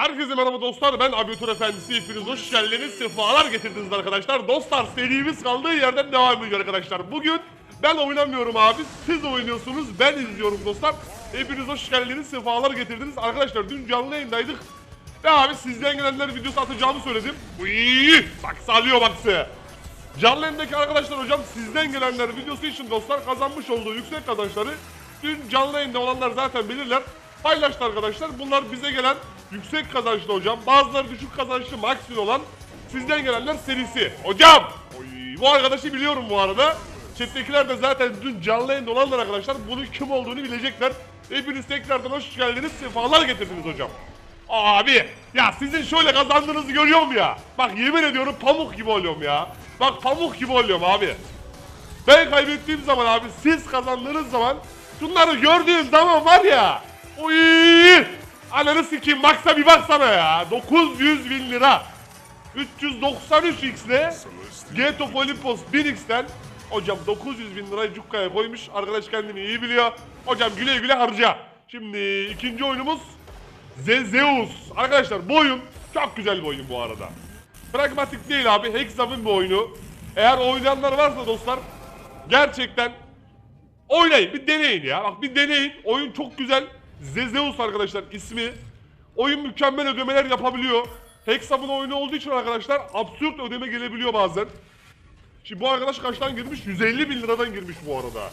Herkese merhaba dostlar ben Abitur Efendisi. Hepiniz hoş geldiniz sefalar getirdiniz arkadaşlar. Dostlar serimiz kaldığı yerden devam ediyor arkadaşlar. Bugün ben oynamıyorum abi siz oynuyorsunuz ben izliyorum dostlar. Hepiniz hoş geldiniz sefalar getirdiniz. Arkadaşlar dün canlı yayındaydık Ve abi sizden gelenler videosu atacağımı söyledim. Uyyy, Bak salıyor bak size. Canlı yayındaki arkadaşlar hocam sizden gelenler videosu için dostlar kazanmış olduğu yüksek kazançları dün canlı yayında olanlar zaten bilirler. Paylaştı arkadaşlar. Bunlar bize gelen yüksek kazançlı hocam. Bazıları düşük kazançlı maksimum olan sizden gelenler serisi. Hocam! Oy, bu arkadaşı biliyorum bu arada. Chat'tekiler de zaten dün canlı yayında olanlar arkadaşlar bunun kim olduğunu bilecekler. Hepiniz tekrardan hoş geldiniz. Sefalar getirdiniz hocam. Abi ya sizin şöyle kazandığınızı görüyorum ya. Bak yemin ediyorum pamuk gibi oluyorum ya. Bak pamuk gibi oluyorum abi. Ben kaybettiğim zaman abi siz kazandığınız zaman şunları gördüğüm zaman var ya. Oy! Ananı sikeyim baksa bir baksana ya. 900 bin lira. 393 x'le Gate of Olympus 1x'ten Hocam 900 bin lirayı cukkaya koymuş. Arkadaş kendini iyi biliyor. Hocam güle güle harca. Şimdi ikinci oyunumuz Zezeus. Arkadaşlar bu oyun çok güzel bir oyun bu arada. Pragmatik değil abi. Hexam'ın bir oyunu. Eğer oynayanlar varsa dostlar gerçekten oynayın. Bir deneyin ya. Bak bir deneyin. Oyun çok güzel. Zezeus arkadaşlar ismi. Oyun mükemmel ödemeler yapabiliyor. Hexam'ın oyunu olduğu için arkadaşlar absürt ödeme gelebiliyor bazen. Şimdi bu arkadaş kaçtan girmiş? 150 bin liradan girmiş bu arada.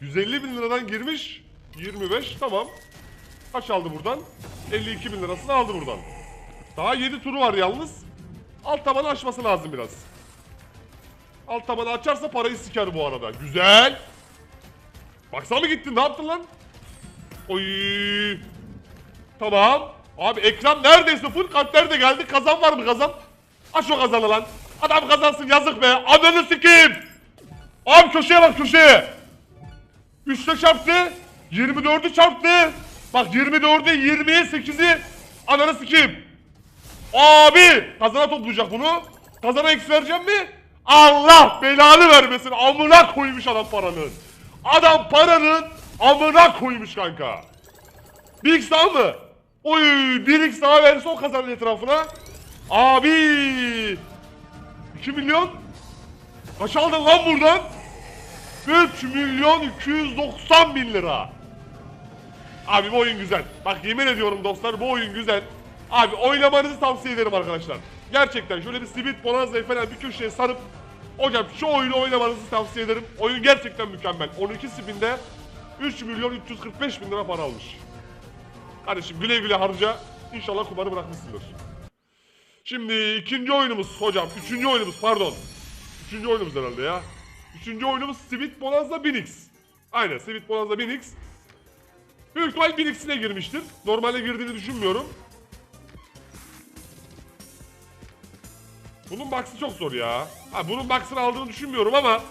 150 bin liradan girmiş. 25 tamam. Kaç aldı buradan? 52 bin lirasını aldı buradan. Daha 7 turu var yalnız. Alt tabanı açması lazım biraz. Alt tabanı açarsa parayı siker bu arada. Güzel. Baksana mı gittin? Ne yaptın lan? Oy. Tamam. Abi ekran neredeyse full kalpler de geldi. Kazan var mı kazan? Aç o kazanı lan. Adam kazansın yazık be. Ananı sikeyim. Abi köşeye bak köşeye. 3'te çarptı. 24'ü çarptı. Bak 24'ü 20'ye 8'i ananı sikeyim. Abi kazana toplayacak bunu. Kazana eksi vereceğim mi? Allah belanı vermesin. Amına koymuş adam paranın. Adam paranın amına koymuş kanka. 1x daha mı? Oy 1x daha verirse o kazanır etrafına. Abi 2 milyon. Kaç aldın lan buradan? 3 milyon 290 bin lira. Abi bu oyun güzel. Bak yemin ediyorum dostlar bu oyun güzel. Abi oynamanızı tavsiye ederim arkadaşlar. Gerçekten şöyle bir simit bonanzayı falan bir köşeye sarıp Hocam şu oyunu oynamanızı tavsiye ederim. Oyun gerçekten mükemmel. 12 spinde 3 milyon 345 bin lira para almış. Kardeşim güle güle harca. İnşallah kumarı bırakmışsındır. Şimdi ikinci oyunumuz hocam. Üçüncü oyunumuz pardon. Üçüncü oyunumuz herhalde ya. Üçüncü oyunumuz Sweet Bonanza 1000X. Aynen Sweet Bonanza 1000X. Büyük ihtimal 1000X'ine girmiştir. Normalde girdiğini düşünmüyorum. Bunun box'ı çok zor ya. Ha, bunun box'ını aldığını düşünmüyorum ama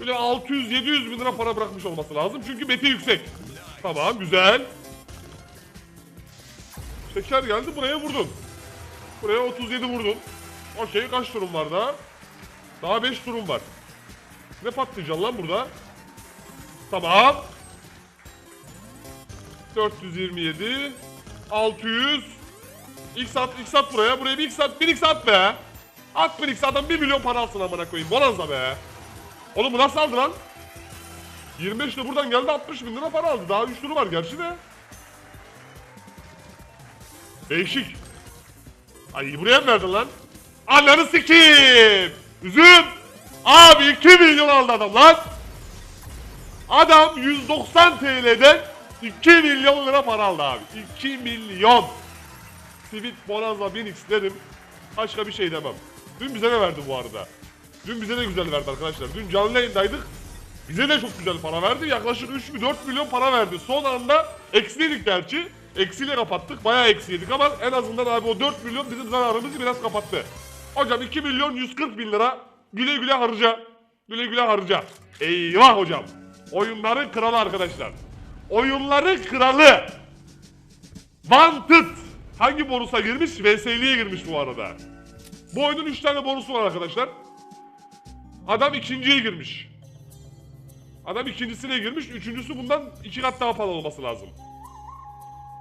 böyle 600-700 bin lira para bırakmış olması lazım. Çünkü beti yüksek. Tamam güzel. Şeker geldi buraya vurdun. Buraya 37 vurdun. Okey kaç turum var daha? Daha 5 turum var. Ne patlıcan lan burada? Tamam. 427 600 X at, X at buraya. Buraya bir X at, bir X at be. At bir X adam 1 milyon para alsın amına koyayım. Bonanza be. Oğlum bu nasıl aldı lan? 25 de buradan geldi 60 bin lira para aldı. Daha 3 turu var gerçi de. Değişik. Ay buraya mı verdin lan? Ananı sikeyim. Üzüm. Abi 2 milyon aldı adam lan. Adam 190 TL'den 2 milyon lira para aldı abi. 2 milyon. Sweet Bonanza 1000X dedim. Başka bir şey demem. Dün bize de verdi bu arada. Dün bize de güzel verdi arkadaşlar. Dün canlı yayındaydık. Bize de çok güzel para verdi. Yaklaşık 3 mü 4 milyon para verdi. Son anda eksiliydik gerçi. Eksiyle kapattık. Bayağı eksiydik ama en azından abi o 4 milyon bizim zararımızı biraz kapattı. Hocam 2 milyon 140 bin lira güle güle harca. Güle güle harca. Eyvah hocam. Oyunların kralı arkadaşlar. Oyunların kralı. Wanted. Hangi bonusa girmiş? VS'liye girmiş bu arada. Bu oyunun 3 tane bonusu var arkadaşlar. Adam ikinciye girmiş. Adam ikincisine girmiş. Üçüncüsü bundan iki kat daha pahalı olması lazım.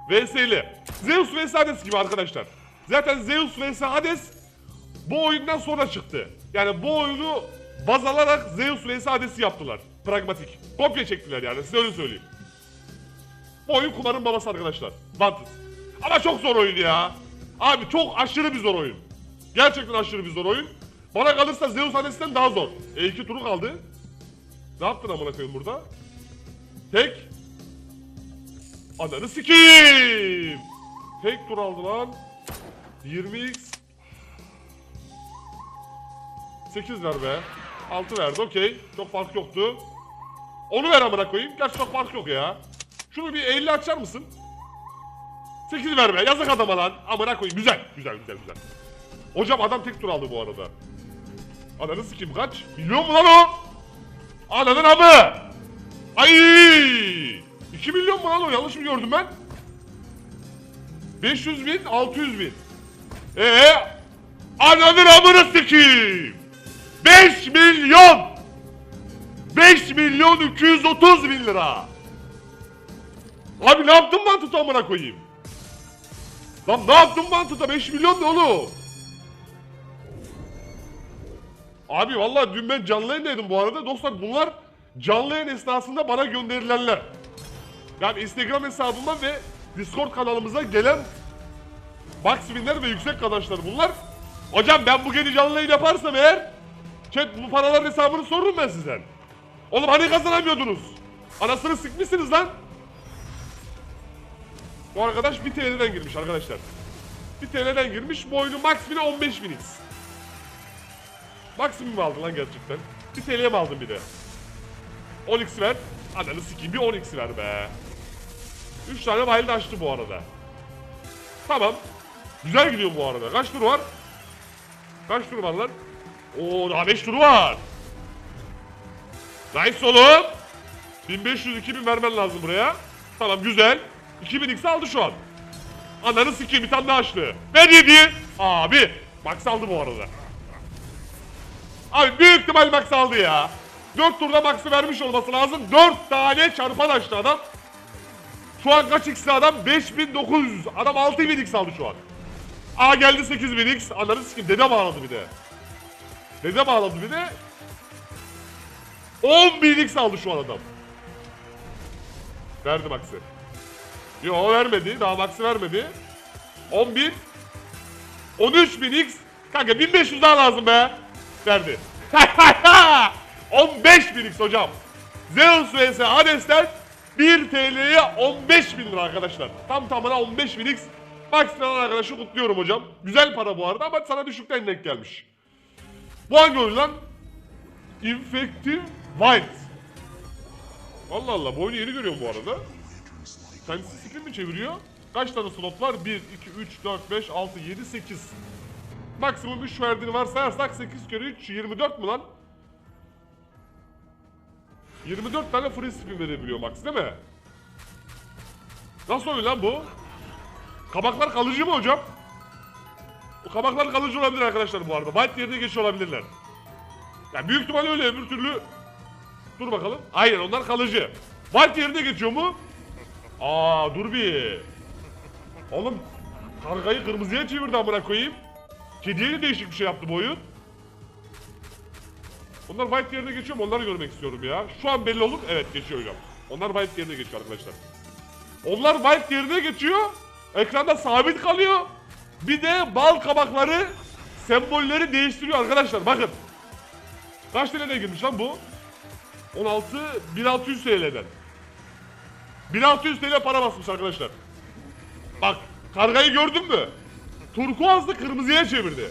VS'li. Zeus vs Hades gibi arkadaşlar. Zaten Zeus vs Hades bu oyundan sonra çıktı. Yani bu oyunu baz alarak Zeus vs Hades'i yaptılar. Pragmatik. Kopya çektiler yani size öyle söyleyeyim. Bu oyun kumarın babası arkadaşlar. Wanted. Ama çok zor oyun ya. Abi çok aşırı bir zor oyun. Gerçekten aşırı bir zor oyun. Bana kalırsa Zeus Hades'ten daha zor. E iki turu kaldı. Ne yaptın amına koyayım burada? Tek. Ananı sikeyim. Tek tur aldı lan. 20x. 8 ver be. 6 verdi okey. Çok fark yoktu. Onu ver amına koyayım. Gerçi çok fark yok ya. Şunu bir 50 açar mısın? 8 ver be. Yazık adama lan. Amına koyayım. Güzel. Güzel güzel güzel. Hocam adam tek tur aldı bu arada. Ananı sikeyim kaç? Milyon mu lan o? Ananın amı. Ay! 2 milyon mu lan o? Yanlış mı gördüm ben? 500 bin, 600 bin. Ee, ananın amını sikeyim. 5 milyon. 5 milyon 230 bin lira. Abi ne yaptın ben tuta amına koyayım? Lan ne yaptın ben tuta 5 milyon ne oğlum? Abi vallahi dün ben canlı yayındaydım bu arada. Dostlar bunlar canlı yayın esnasında bana gönderilenler. Yani Instagram hesabıma ve Discord kanalımıza gelen box winler ve yüksek kazançlar bunlar. Hocam ben bu gece canlı yayın yaparsam eğer chat bu paraların hesabını sorurum ben sizden. Oğlum hani kazanamıyordunuz? Anasını sıkmışsınız lan. Bu arkadaş 1 TL'den girmiş arkadaşlar. 1 TL'den girmiş. Bu oyunun max win'i 15 bin x. Maksimum mu aldın lan gerçekten? 1 TL'ye mi aldın bir de? 10x ver. Ananı sikeyim bir 10x ver be. 3 tane wild açtı bu arada. Tamam. Güzel gidiyor bu arada. Kaç tur var? Kaç tur var lan? Oo daha 5 turu var. Nice oğlum. 1500-2000 vermen lazım buraya. Tamam güzel. 2000x aldı şu an. Ananı sikeyim bir tane daha açtı. Ver yedi. Abi. Max aldı bu arada. Abi büyük ihtimal max aldı ya. 4 turda max'ı vermiş olması lazım. 4 tane çarpan açtı adam. Şu an kaç x'li adam? 5900. Adam 6000x aldı şu an. A geldi 8000x. Ananı sikeyim dede bağladı bir de. Dede bağladı bir de. 10.000x aldı şu an adam. Verdi max'ı. Yo vermedi. Daha max'ı vermedi. 10.000 13.000x Kanka 1500 daha lazım be. Verdi. 15.000x hocam. Zeus vs Hades'ten 1 TL'ye 15 bin lira arkadaşlar. Tam tamına 15 bin x. Max'tan arkadaşı kutluyorum hocam. Güzel para bu arada ama sana düşükten denk gelmiş. Bu hangi oyun lan? Infective Wild. Allah Allah bu oyunu yeni görüyorum bu arada. Kendisi skill mi çeviriyor? Kaç tane slot var? 1, 2, 3, 4, 5, 6, 7, 8. Maksimum 3 verdiğini varsayarsak 8 kere 3, 24 mu lan? 24 tane free spin verebiliyor max değil mi? Nasıl oyun lan bu? Kabaklar kalıcı mı hocam? Bu kabaklar kalıcı olabilir arkadaşlar bu arada. Byte yerine geçiyor olabilirler. Ya büyük ihtimal öyle öbür türlü. Dur bakalım. Aynen onlar kalıcı. Byte yerine geçiyor mu? Aa dur bir. Oğlum kargayı kırmızıya çevirdi amına koyayım. Kediye de değişik bir şey yaptı bu oyun. Onlar white yerine geçiyor mu? Onları görmek istiyorum ya. Şu an belli olur. Evet geçiyor hocam. Onlar white yerine geçiyor arkadaşlar. Onlar white yerine geçiyor. Ekranda sabit kalıyor. Bir de bal kabakları sembolleri değiştiriyor arkadaşlar. Bakın. Kaç TL'den girmiş lan bu? 16 1600 TL'den. 1600 TL para basmış arkadaşlar. Bak kargayı gördün mü? Turkuazlı kırmızıya çevirdi.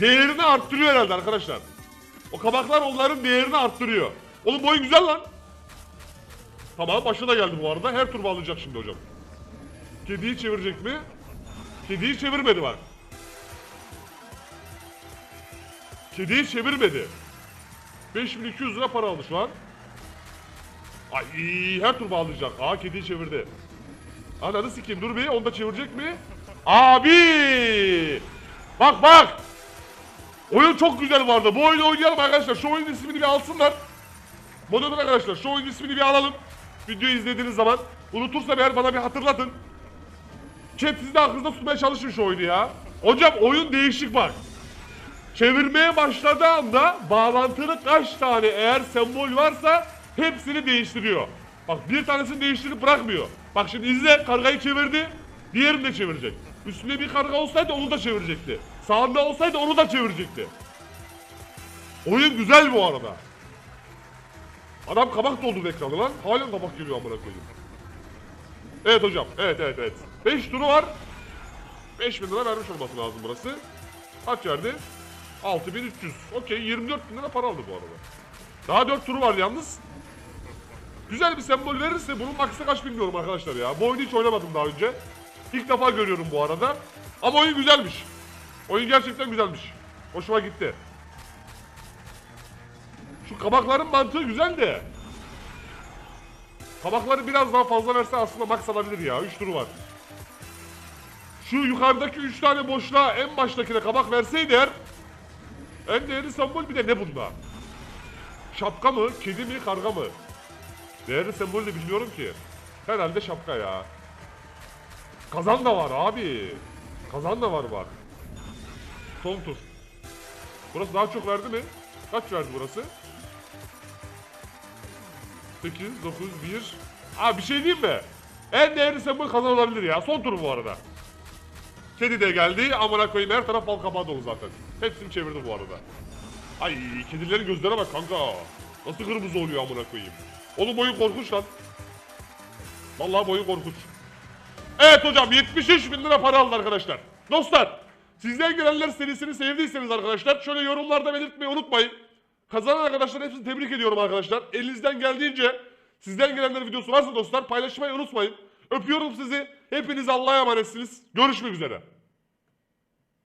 Değerini arttırıyor herhalde arkadaşlar. O kabaklar onların değerini arttırıyor. Oğlum bu oyun güzel lan. Tamam başına geldi bu arada. Her tur bağlayacak şimdi hocam. Kediyi çevirecek mi? Kediyi çevirmedi bak. Kediyi çevirmedi. 5200 lira para aldı şu an. Ay her tur bağlayacak. Aa kediyi çevirdi. Ananı sikeyim dur bir onu da çevirecek mi? Abi! Bak bak! Oyun çok güzel vardı. Bu oyunu oynayalım arkadaşlar. Şu oyunun ismini bir alsınlar. Moderatör arkadaşlar şu oyunun ismini bir alalım. Videoyu izlediğiniz zaman. Unutursam eğer bana bir hatırlatın. Chat siz de aklınızda tutmaya çalışın şu oyunu ya. Hocam oyun değişik bak. Çevirmeye başladığı anda bağlantılı kaç tane eğer sembol varsa hepsini değiştiriyor. Bak bir tanesini değiştirip bırakmıyor. Bak şimdi izle kargayı çevirdi. Diğerini de çevirecek. Üstünde bir karga olsaydı onu da çevirecekti. Sağında olsaydı onu da çevirecekti. Oyun güzel bu arada. Adam kabak doldurdu ekranı lan. Halen kabak geliyor amına koyayım. Evet hocam. Evet evet evet. 5 turu var. 5000 lira vermiş olması lazım burası. Kaç verdi? 6300. Okey 24 bin lira para aldı bu arada. Daha 4 turu var yalnız. Güzel bir sembol verirse bunun maksı kaç bilmiyorum arkadaşlar ya. Bu oyunu hiç oynamadım daha önce. İlk defa görüyorum bu arada. Ama oyun güzelmiş. Oyun gerçekten güzelmiş. Hoşuma gitti. Şu kabakların mantığı güzel de. Kabakları biraz daha fazla verse aslında max alabilir ya. 3 turu var. Şu yukarıdaki 3 tane boşluğa en baştakine kabak verseydi eğer en değerli sembol bir de ne bunda? Şapka mı, kedi mi, karga mı? Değerli sembol de bilmiyorum ki. Herhalde şapka ya. Kazan da var abi. Kazan da var bak. Son tur. Burası daha çok verdi mi? Kaç verdi burası? 8, 9, 1. Aa bir şey diyeyim mi? En değerli sembol kazan olabilir ya. Son tur bu arada. Kedi de geldi. Amına koyayım her taraf bal kabağı dolu zaten. Hepsini çevirdi bu arada. Ay kedilerin gözlerine bak kanka. Nasıl kırmızı oluyor amına koyayım. Oğlum boyun korkunç lan. Vallahi boyun korkunç. Evet hocam 73 bin lira para aldı arkadaşlar. Dostlar sizden gelenler serisini sevdiyseniz arkadaşlar şöyle yorumlarda belirtmeyi unutmayın. Kazanan arkadaşlar hepsini tebrik ediyorum arkadaşlar. Elinizden geldiğince sizden gelenler videosu varsa dostlar paylaşmayı unutmayın. Öpüyorum sizi. Hepiniz Allah'a emanetsiniz. Görüşmek üzere.